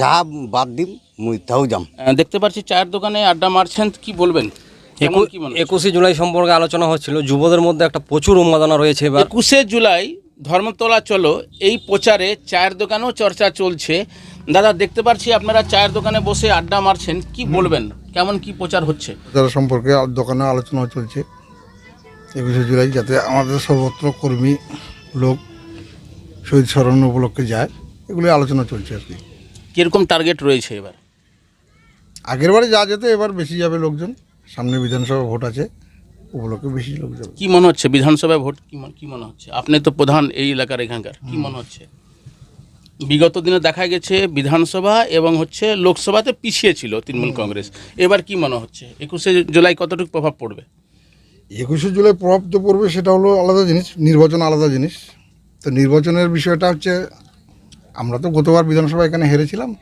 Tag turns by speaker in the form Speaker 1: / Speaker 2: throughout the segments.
Speaker 1: চা বাদ দিম মুই তাও যাম।
Speaker 2: দেখতে পাচ্ছি চায়ের দোকানে আড্ডা মারছেন কি বলবেন? মনে
Speaker 3: একুশে জুলাই সম্পর্কে আলোচনা হচ্ছিল যুবদের মধ্যে একটা প্রচুর উন্মাদনা রয়েছে এবার।
Speaker 2: একুশে জুলাই ধর্মতলা চলো এই প্রচারে চায়ের দোকানেও চর্চা চলছে। দাদা দেখতে পাচ্ছি আপনারা চায়ের দোকানে বসে আড্ডা মারছেন কি বলবেন? কেমন কি প্রচার হচ্ছে?
Speaker 4: যারা সম্পর্কে দোকানে আলোচনা চলছে। একুশে জুলাই যাতে আমাদের সর্বত্র কর্মী লোক শহীদ স্মরণ উপলক্ষে যায়। এগুলি আলোচনা চলছে আর কি।
Speaker 2: কীরকম টার্গেট রয়েছে এবার?
Speaker 4: আগের বারে যা যেতে এবার বেশি যাবে লোকজন। সামনে বিধানসভা ভোট আছে উপলক্ষে বেশি লোক যাবে।
Speaker 2: কি মনে হচ্ছে? বিধানসভায় ভোট কি মনে- কি মনে হচ্ছে? আপনি তো প্রধান এই এলাকার এখানকার কি মনে হচ্ছে? বিগত দিনে দেখা গেছে বিধানসভা এবং হচ্ছে লোকসভাতে পিছিয়ে ছিল তৃণমূল কংগ্রেস। এবার কি মনে হচ্ছে? একুশে জুলাই কতটুকু প্রভাব পড়বে?
Speaker 4: একুশে জুলাই প্রভাব তো পড়বে সেটা হলো আলাদা জিনিস নির্বাচন আলাদা জিনিস। তো নির্বাচনের বিষয়টা হচ্ছে আমরা তো গতবার বিধানসভা এখানে হেরেছিলাম।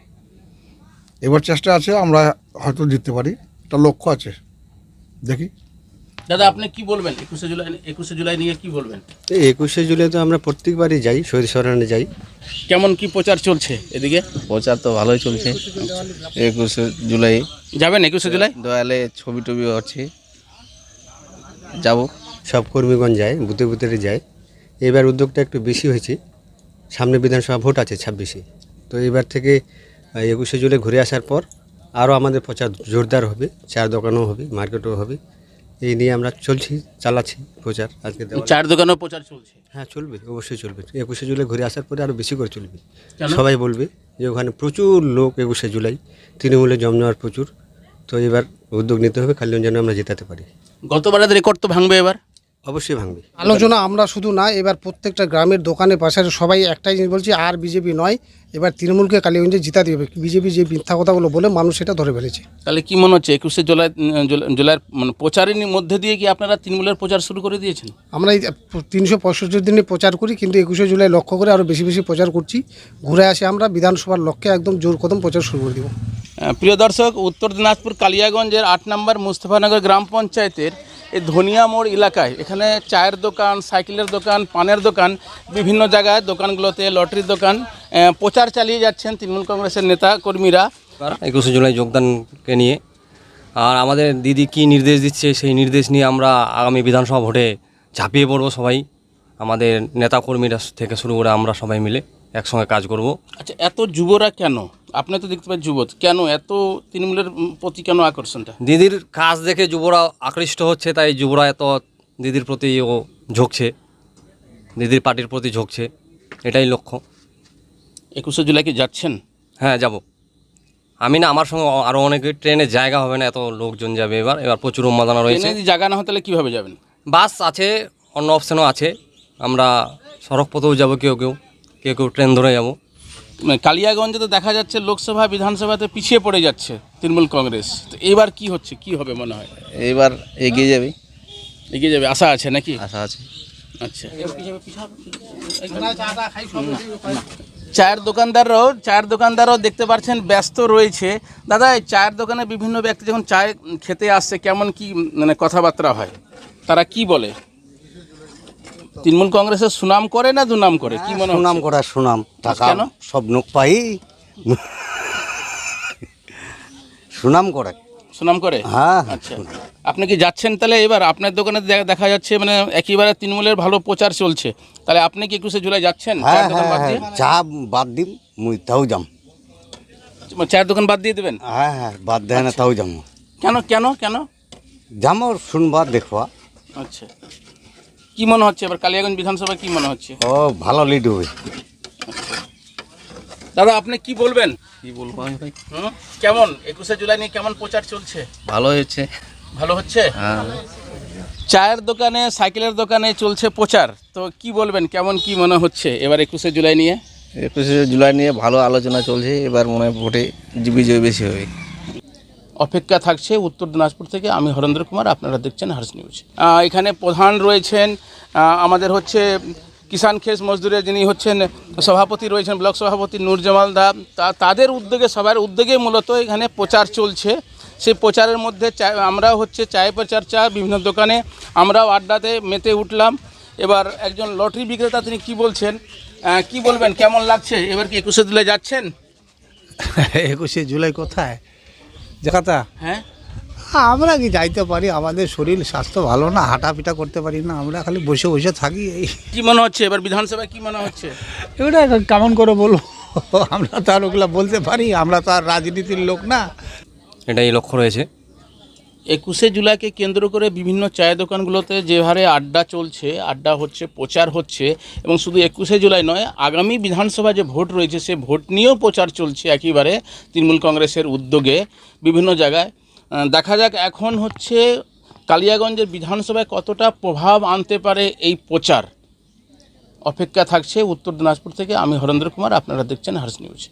Speaker 4: এবার চেষ্টা আছে আমরা হয়তো জিততে পারি। একটা লক্ষ্য আছে। দেখি।
Speaker 2: দাদা আপনি কি বলবেন? একুশে জুলাই একুশে জুলাই নিয়ে কি বলবেন?
Speaker 5: এই একুশে জুলাই তো আমরা প্রত্যেকবারই যাই শহীদ স্মরণে যাই।
Speaker 2: কেমন কি প্রচার চলছে এদিকে?
Speaker 6: প্রচার তো ভালোই চলছে। একুশে জুলাই।
Speaker 2: যাবেন একুশে জুলাই?
Speaker 6: দয়ালে ছবি টবি হচ্ছে যাব।
Speaker 5: সব কর্মীগণ যায় বুথে বুথে যায়। এবার উদ্যোগটা একটু বেশি হয়েছে। সামনে বিধানসভা ভোট আছে ছাব্বিশে। তো এবার থেকে একুশে জুলাই ঘুরে আসার পর আরও আমাদের প্রচার জোরদার হবে চার দোকানও হবে মার্কেটও হবে। এই নিয়ে আমরা চলছি চালাচ্ছি প্রচার আজকে
Speaker 2: চার দোকানেও প্রচার চলছে?
Speaker 5: হ্যাঁ চলবে অবশ্যই চলবে। একুশে জুলাই ঘুরে আসার পরে আরও বেশি করে চলবে। সবাই বলবে যে ওখানে প্রচুর লোক একুশে জুলাই তৃণমূলে জমজমার প্রচুর। তো এবার উদ্যোগ নিতে হবে খালি যেন আমরা জেতাতে পারি।
Speaker 2: গতবারের রেকর্ড তো ভাঙবে এবার।
Speaker 5: অবশ্যই ভাঙবে।
Speaker 7: আলোচনা আমরা শুধু না এবার প্রত্যেকটা গ্রামের দোকানে পাশে সবাই একটাই জিনিস বলছি আর বিজেপি নয় এবার তৃণমূলকে কালীগঞ্জে জিতা হবে বিজেপি যে মিথ্যা কথাগুলো বলে মানুষ সেটা ধরে ফেলেছে।
Speaker 2: তাহলে কি মনে হচ্ছে একুশে জুলাই জুলাই- জুলাইয়ের মানে প্রচারের মধ্যে দিয়ে কি আপনারা তৃণমূলের প্রচার শুরু করে দিয়েছেন?
Speaker 7: আমরা এই তিনশো পঁয়ষট্টি দিনে প্রচার করি কিন্তু একুশে জুলাই লক্ষ্য করে আরও বেশি বেশি প্রচার করছি। ঘুরে আসে আমরা বিধানসভার লক্ষ্যে একদম জোর কদম প্রচার শুরু করে দেবো।
Speaker 2: প্রিয় দর্শক উত্তর দিনাজপুর কালিয়াগঞ্জের আট নম্বর মুস্তফানগর গ্রাম পঞ্চায়েতের এই ধনিয়া মোড় এলাকায়, এখানে চায়ের দোকান, সাইকেলের দোকান, পানের দোকান, বিভিন্ন জায়গায় দোকানগুলোতে লটারির দোকান প্রচার চালিয়ে যাচ্ছেন তৃণমূল কংগ্রেসের নেতা কর্মীরা।
Speaker 3: একুশে জুলাই যোগদানকে নিয়ে। আর আমাদের দিদি কি নির্দেশ দিচ্ছে, সেই নির্দেশ নিয়ে আমরা আগামী বিধানসভা ভোটে ঝাঁপিয়ে পড়ব সবাই। আমাদের নেতা কর্মীরা থেকে শুরু করে আমরা সবাই মিলে। একসঙ্গে কাজ করব।
Speaker 2: আচ্ছা এত যুবরা কেন? আপনি তো দেখতে পাচ্ছেন যুব কেন এত তৃণমূলের প্রতি কেন আকর্ষণটা?
Speaker 3: দিদির কাজ দেখে যুবরা আকৃষ্ট হচ্ছে তাই যুবরা এত দিদির প্রতি ও ঝুঁকছে। দিদির পার্টির প্রতি ঝুঁকছে। এটাই লক্ষ্য।
Speaker 2: একুশে জুলাই কি যাচ্ছেন?
Speaker 3: হ্যাঁ যাব। আমি না আমার সঙ্গে আরও অনেকে ট্রেনে জায়গা হবে না এত লোকজন যাবে এবার। এবার প্রচুর উন্মাদনা রয়েছে।
Speaker 2: জায়গা না হয় তাহলে কীভাবে যাবেন?
Speaker 3: বাস আছে অন্য অপশানও আছে। আমরা সড়ক পথেও যাব কেউ কেউ। কেউ কেউ ট্রেন ধরে যাব।
Speaker 2: মানে কালিয়াগঞ্জে তো দেখা যাচ্ছে লোকসভা বিধানসভাতে পিছিয়ে পড়ে যাচ্ছে তৃণমূল কংগ্রেস। তো এবার কি হচ্ছে কি হবে মনে হয়?
Speaker 6: এবার এগিয়ে যাবে।
Speaker 2: এগিয়ে যাবে আশা আছে নাকি?
Speaker 6: আশা আছে।
Speaker 2: আচ্ছা। চায়ের দোকানদাররাও চায়ের দোকানদারও দেখতে পাচ্ছেন ব্যস্ত রয়েছে। দাদা এই চায়ের দোকানে বিভিন্ন ব্যক্তি যখন চায় খেতে আসছে কেমন কি মানে কথাবার্তা হয়? তারা কি বলে? তৃণমূল কংগ্রেসের সুনাম করে না দুনাম করে? কি মনে
Speaker 1: সুনাম
Speaker 2: হচ্ছে?
Speaker 1: করা সুনাম। টাকা
Speaker 2: কেন?
Speaker 1: সব নোক পাই। সুনাম করে।
Speaker 2: সুনাম করে?
Speaker 1: হ্যাঁ।
Speaker 2: আচ্ছা। আপনি কি যাচ্ছেন তাহলে এবার? আপনার দোকানে দে- দেখা যাচ্ছে মানে একেবারে তৃণমূলের ভালো প্রচার চলছে। তাহলে আপনি কি একুশে জুলাই যাচ্ছেন?
Speaker 1: হ্যাঁ
Speaker 2: চায়ের দোকান
Speaker 1: হ্যাঁ
Speaker 2: বাদ
Speaker 1: হ্যাঁ।
Speaker 2: দিয়ে?
Speaker 1: চা বাদ দিম মুই তাও যাম।
Speaker 2: মানে চায়ের দোকান বাদ দিয়ে দেবেন?
Speaker 1: হ্যাঁ হ্যাঁ বাদ দেয় না তাও যাম।
Speaker 2: কেন কেন কেন?
Speaker 1: যাম শুনবা দেখবা।
Speaker 2: আচ্ছা। কি মনে হচ্ছে? এবার কালিয়াগঞ্জ বিধানসভা কি মনে হচ্ছে?
Speaker 1: ও ভালো লিড হবে।
Speaker 2: দাদা আপনি কি বলবেন?
Speaker 6: কি বলব আমি ভাই?
Speaker 2: হুম? কেমন? একুশে জুলাই নিয়ে কেমন প্রচার চলছে?
Speaker 6: ভালো হয়েছে।
Speaker 2: ভালো হচ্ছে?
Speaker 6: হ্যাঁ।
Speaker 2: চায়ের দোকানে সাইকেলের দোকানে চলছে প্রচার। তো কি বলবেন? কেমন কি মনে হচ্ছে এবার একুশে জুলাই নিয়ে?
Speaker 6: একুশে জুলাই নিয়ে ভালো আলোচনা চলছে এবার মনে হয় ভোটে বিজয় বেশি হবে।
Speaker 2: অপেক্ষা থাকছে উত্তর দিনাজপুর থেকে। আমি হরেন্দ্র কুমার আপনারা দেখছেন হার্স নিউজ। আহ, এখানে প্রধান রয়েছেন আমাদের হচ্ছে কিষান খেস মজদুরের যিনি হচ্ছেন সভাপতি রয়েছেন ব্লক সভাপতি নূরজামাল দা তা- তাদের উদ্যোগে সবার উদ্যোগে মূলত এখানে প্রচার চলছে। সেই প্রচারের মধ্যে চা- আমরাও হচ্ছে চায় প্রচার চা বিভিন্ন দোকানে আমরাও আড্ডাতে মেতে উঠলাম। এবার একজন লটারি বিক্রেতা তিনি কি বলছেন? কি বলবেন? কেমন লাগছে? এবার কি একুশে দিলে যাচ্ছেন?
Speaker 8: একুশে জুলাই কোথায়? জায়গাটা
Speaker 2: হ্যাঁ?
Speaker 8: আমরা কি যাইতে পারি? আমাদের শরীর স্বাস্থ্য ভালো না হাঁটাপিটা করতে পারি না আমরা খালি বসে বসে থাকি এই।
Speaker 2: কি মনে হচ্ছে? এবার বিধানসভায় কি মনে হচ্ছে?
Speaker 8: এগুলো কেমন করে বলব? আমরা তো আর ওগুলো বলতে পারি আমরা তো আর রাজনীতির লোক না।
Speaker 3: এটাই লক্ষ্য রয়েছে।
Speaker 2: একুশে জুলাইকে কেন্দ্র করে বিভিন্ন চায়ের দোকানগুলোতে যে হারে আড্ডা চলছে আড্ডা হচ্ছে প্রচার হচ্ছে এবং শুধু একুশে জুলাই নয় আগামী বিধানসভা যে ভোট রয়েছে সে ভোট নিয়েও প্রচার চলছে একেবারে তৃণমূল কংগ্রেসের উদ্যোগে বিভিন্ন জায়গায়। দেখা যাক এখন হচ্ছে কালিয়াগঞ্জের বিধানসভায় কতটা প্রভাব আনতে পারে এই প্রচার। অপেক্ষা থাকছে উত্তর দিনাজপুর থেকে, আমি হরেন্দ্র কুমার, আপনারা দেখছেন হার্স নিউজ।